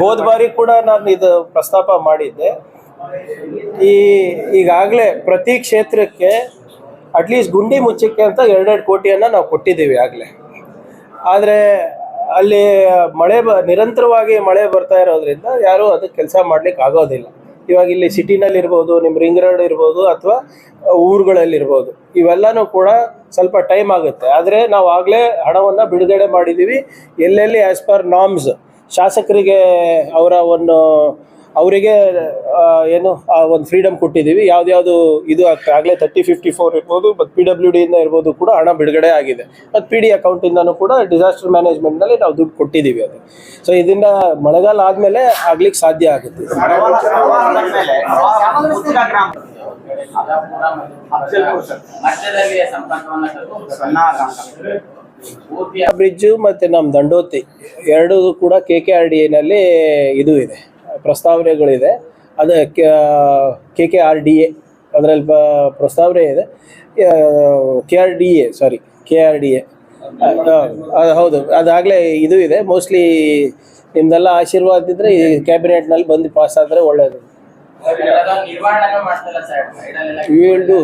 ಹೋದ ಬಾರಿ ಕೂಡ ನಾನು ಇದು ಪ್ರಸ್ತಾಪ ಮಾಡಿದ್ದೆ. ಈ ಈಗಾಗಲೇ ಪ್ರತಿ ಕ್ಷೇತ್ರಕ್ಕೆ ಅಟ್ಲೀಸ್ಟ್ ಗುಂಡಿ ಮುಚ್ಚಕ್ಕೆ ಅಂತ ಎರಡೆರಡು ಕೋಟಿಯನ್ನು ನಾವು ಕೊಟ್ಟಿದ್ದೀವಿ ಆಗಲೇ. ಆದರೆ ಅಲ್ಲಿ ಮಳೆ ಬ, ನಿರಂತರವಾಗಿ ಮಳೆ ಬರ್ತಾ ಇರೋದ್ರಿಂದ ಯಾರೂ ಅದಕ್ಕೆ ಕೆಲಸ ಮಾಡ್ಲಿಕ್ಕೆ ಆಗೋದಿಲ್ಲ. ಇವಾಗ ಇಲ್ಲಿ ಸಿಟಿನಲ್ಲಿ ಇರ್ಬೋದು ನಿಮ್ಮ ರಿಂಗ್ ರೋಡ್ ಇರ್ಬೋದು ಅಥವಾ ಊರುಗಳಲ್ಲಿರ್ಬೋದು. ಇವೆಲ್ಲನೂ ಕೂಡ ಸ್ವಲ್ಪ ಟೈಮ್ ಆಗುತ್ತೆ. ಆದರೆ ನಾವು ಆಗಲೇ ಹಣವನ್ನು ಬಿಡುಗಡೆ ಮಾಡಿದ್ದೀವಿ. ಎಲ್ಲೆಲ್ಲಿ ಆ್ಯಸ್ ಪರ್ ನಾಮ್ಸ್ ಶಾಸಕರಿಗೆ ಅವರ ಒಂದು, ಅವರಿಗೆ ಏನು, ಆ, ಒಂದು ಫ್ರೀಡಮ್ ಕೊಟ್ಟಿದ್ದೀವಿ. ಯಾವ್ದ್ಯಾವುದು ಇದು ಆಗಲೇ ತರ್ಟಿ ಫಿಫ್ಟಿ ಫೋರ್ ಇರ್ಬೋದು ಮತ್ತು ಪಿ ಡಬ್ಲ್ಯೂ ಡಿಯಿಂದ ಇರ್ಬೋದು ಕೂಡ ಹಣ ಬಿಡುಗಡೆ ಆಗಿದೆ. ಮತ್ತು ಪಿ ಡಿ ಅಕೌಂಟಿಂದನೂ ಕೂಡ ಡಿಸಾಸ್ಟರ್ ಮ್ಯಾನೇಜ್ಮೆಂಟ್ನಲ್ಲಿ ನಾವು ದುಡ್ಡು ಕೊಟ್ಟಿದ್ದೀವಿ ಅದು. ಸೊ ಇದನ್ನು ಮಳೆಗಾಲ ಆದಮೇಲೆ ಆಗ್ಲಿಕ್ಕೆ ಸಾಧ್ಯ ಆಗುತ್ತೆ. ಸಂಪರ್ಕವನ್ನು ಬ್ರಿಡ್ಜು ಮತ್ತೆ ನಮ್ಮ ದಂಡೋತಿ ಎರಡೂ ಕೂಡ ಕೆ ಕೆ ಆರ್ ಡಿ ಎನಲ್ಲಿ ಇದು ಇದೆ ಪ್ರಸ್ತಾವನೆಗಳಿದೆ. ಅದು K K R D A ಅದರಲ್ಲಿ ಪ್ರಸ್ತಾವನೆ ಇದೆ. K R D A sorry K R D A ಹೌದು ಅದಾಗಲೇ ಇದು ಇದೆ. ಮೋಸ್ಟ್ಲಿ ನಿಮ್ದೆಲ್ಲ ಆಶೀರ್ವಾದ ಇದ್ರೆ ಈ ಕ್ಯಾಬಿನೆಟ್ನಲ್ಲಿ ಬಂದು ಪಾಸ್ ಆದರೆ ಒಳ್ಳೆಯದು ವಿಲ್ ಡೂ